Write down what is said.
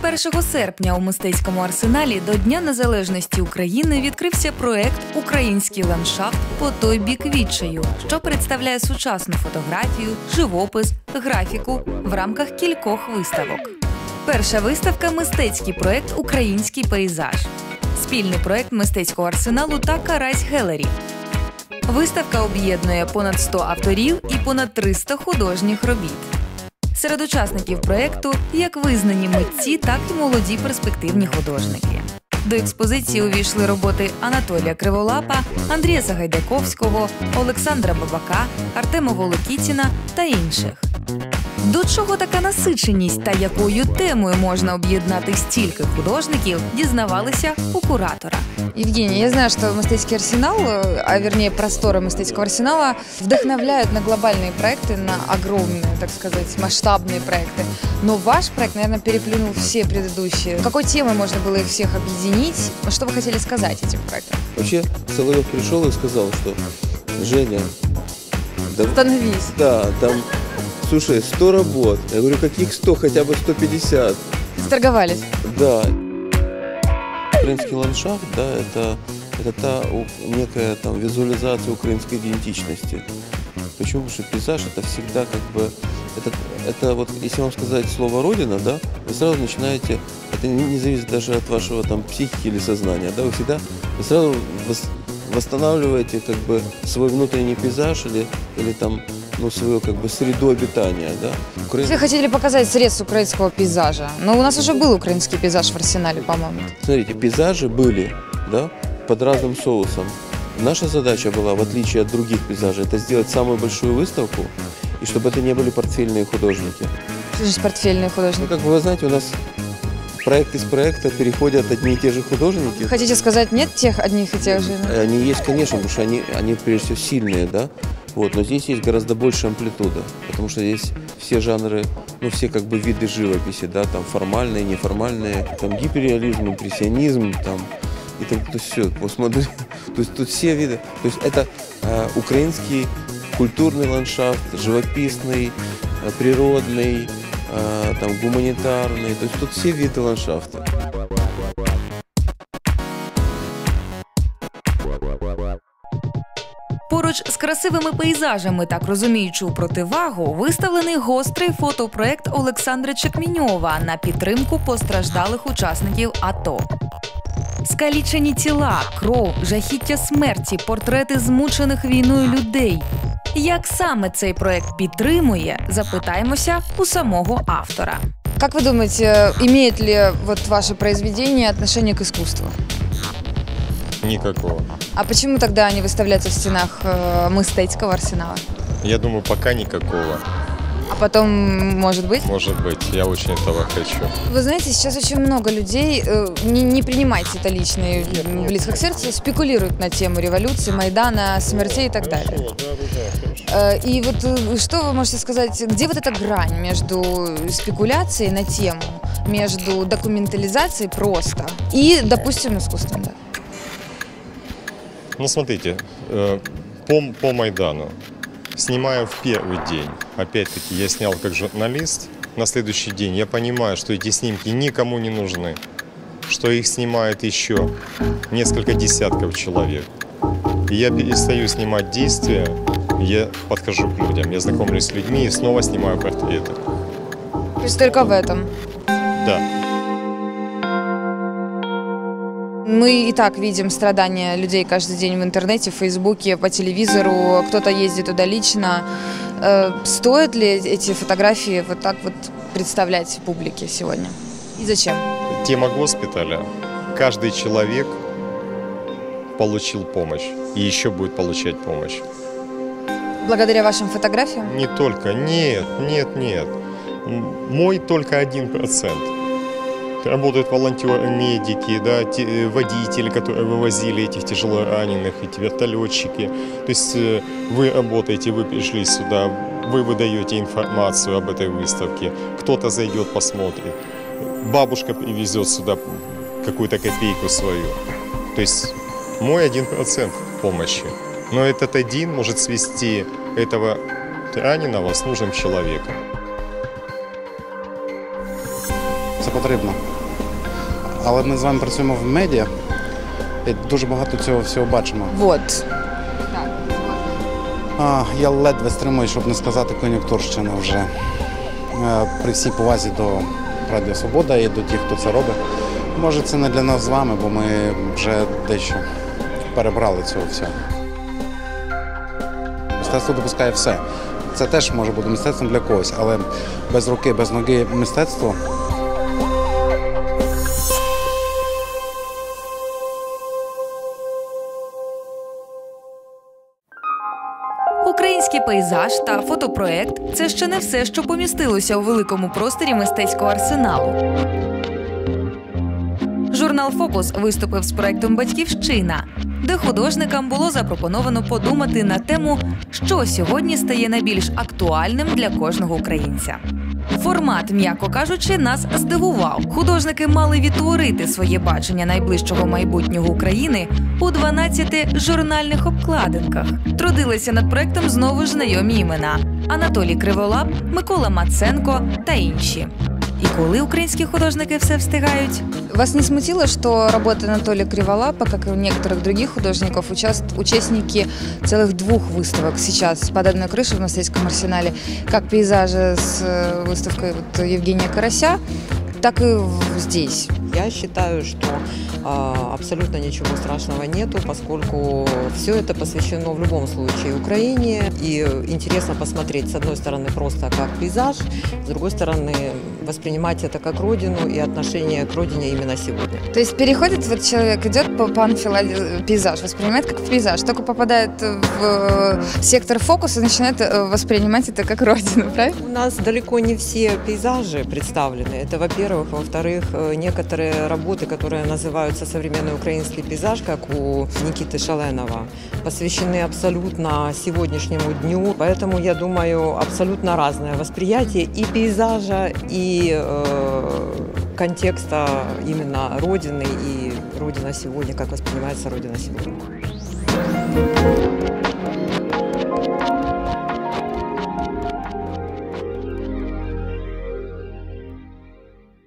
21 серпня у мистецькому арсеналі до Дня Незалежності України відкрився проект Український ландшафт по той бік відчаю, що представляє сучасну фотографію, живопис, графіку в рамках кількох виставок. Перша виставка мистецький проект Український пейзаж, спільний проект мистецького арсеналу та Карась Гелері. Виставка об'єднує понад 100 авторів і понад 300 художніх робіт. Серед учасників проєкту як визнані митці, так і молоді перспективні художники. До експозиції увійшли роботи Анатолія Криволапа, Андрія Сагайдаковського, Олександра Бабака, Артема Волокітіна та інших. До чого така насиченість та якою темою можна об'єднати стільки художників, дізнавалися у куратора. Евгений, я знаю, что Мастейский арсенал, э, а вернее просторы Мастейского арсенала вдохновляют на глобальные проекты, на огромные, так сказать, масштабные проекты. Но ваш проект, наверное, переплюнул все предыдущие. Какой темой можно было их всех объединить? Что вы хотели сказать этим проектом? Вообще, Соловьев пришел и сказал, что Женя, да, Становись. да, там, слушай, 100 работ. Я говорю, каких 100? Хотя бы 150. Сторговались. Да. Украинский ландшафт, да, это, это та некая там визуализация украинской идентичности. Почему? Потому что пейзаж это всегда как бы, это, это вот, если вам сказать слово «родина», да, вы сразу начинаете, это не, не зависит даже от вашего там психики или сознания, да, вы всегда, вы сразу вос- восстанавливаете как бы свой внутренний пейзаж или, или там, ну, свою как бы среду обитания, да. Украина- Вы хотели показать срез украинского пейзажа. Но у нас уже был украинский пейзаж в арсенале, по-моему. Смотрите, пейзажи были, да, под разным соусом. Наша задача была, в отличие от других пейзажей, это сделать самую большую выставку, и чтобы это не были портфельные художники. Что же портфельные Ну, художники? как вы знаете, у нас проект из проекта переходят одни и те же художники. Хотите сказать, нет тех одних и тех же? Они есть, конечно, потому что они, они прежде всего сильные, да. Вот, но здесь есть гораздо больше амплитуда, потому что здесь все жанры, ну все как бы виды живописи, да, там формальные, неформальные, там гиперреализм, импрессионизм, там и так, то есть все, постмодерн, то есть тут все виды, то есть это э, украинский культурный ландшафт, живописный, э, природный, э, там гуманитарный, то есть тут все виды ландшафта. Красивими пейзажами, так розуміючи у противагу, виставлений гострий фотопроект Олександра Чекміньова на підтримку постраждалих учасників АТО. Скалічені тіла, кров, жахіття смерті, портрети змучених війною людей. Як саме цей проект підтримує, запитаємося у самого автора. Как вы думаете, имеет ли вот ваше произведение отношение к искусству? Никакого. А почему тогда они выставляются в стенах э, Мыстецкого арсенала? Я думаю, пока никакого. А потом, может быть? Может быть, я очень этого хочу. Вы знаете, сейчас очень много людей, э, не, не принимайте это лично и близко к сердцу, спекулируют на тему революции, Майдана, смертей и так далее. Э, И вот э, что вы можете сказать, где вот эта грань между спекуляцией на тему, между документализацией просто и, допустим, искусством, да? Ну, смотрите, э, по, по Майдану. Снимаю в первый день. Опять-таки, я снял как журналист. На следующий день я понимаю, что эти снимки никому не нужны. Что их снимает еще несколько десятков человек. И я перестаю снимать действия, я подхожу к людям, я знакомлюсь с людьми и снова снимаю портреты. То есть только в этом. Да. Мы и так видим страдания людей каждый день в интернете, в Фейсбуке, по телевизору. Кто-то ездит туда лично. Э, Стоит ли эти фотографии вот так вот представлять публике сегодня? И зачем? Тема госпиталя. Каждый человек получил помощь и еще будет получать помощь. Благодаря вашим фотографиям? Не только, нет, нет, нет. Мой только один процент. Работают волонтеры, медики, да, те- э, водители, которые вывозили этих тяжело раненых, эти вертолетчики. То есть э, вы работаете, вы пришли сюда, вы выдаете информацию об этой выставке. Кто-то зайдет, посмотрит. Бабушка привезет сюда какую-то копейку свою. То есть мой один процент помощи. Но этот один может свести этого раненого с нужным человеком. це потрібно. Але ми з вами працюємо в медіа і дуже багато цього всього бачимо. Вот. А, я ледве стримую, щоб не сказати кон'юнктурщина вже. Е, При всій повазі до Радіо Свобода і до тих, хто це робить. Може, це не для нас з вами, бо ми вже дещо перебрали цього всього. Мистецтво допускає все. Це теж може бути мистецтвом для когось, але без руки, без ноги мистецтво Український пейзаж та фотопроект це ще не все, що помістилося у великому просторі мистецького арсеналу. Журнал Фокус виступив з проектом Батьківщина, де художникам було запропоновано подумати на тему, що сьогодні стає найбільш актуальним для кожного українця. Формат, м'яко кажучи, нас здивував. Художники мали відтворити своє бачення найближчого майбутнього України у 12 журнальних обкладинках. Трудилися над проектом знову ж знайомі імена: Анатолій Криволап, Микола Маценко та інші. І коли українські художники все встигають, Вас не смутило, что работа Анатолия Криволапа, как и у некоторых других художников, участ... участники целых двух выставок сейчас под одной крышей в Мастейском арсенале, как пейзажи с э, выставкой вот Евгения Карася, так и в- здесь. Я считаю, что а, абсолютно ничего страшного нету, поскольку все это посвящено в любом случае Украине. И интересно посмотреть, с одной стороны, просто как пейзаж, с другой стороны, воспринимать это как родину и отношение к родине именно сегодня. То есть переходит, вот человек идет по панфила пейзаж, воспринимает как пейзаж, только попадает в э, сектор фокуса и начинает э, воспринимать это как родину, правильно? У нас далеко не все пейзажи представлены. Это, во-первых. Во-вторых, э, некоторые работы, которые называются современный украинский пейзаж, как у Никиты Шаленова, посвящены абсолютно сегодняшнему дню. Поэтому, я думаю, абсолютно разное восприятие и пейзажа, э, контекста именно Родины и Родина сегодня, как воспринимается Родина сегодня.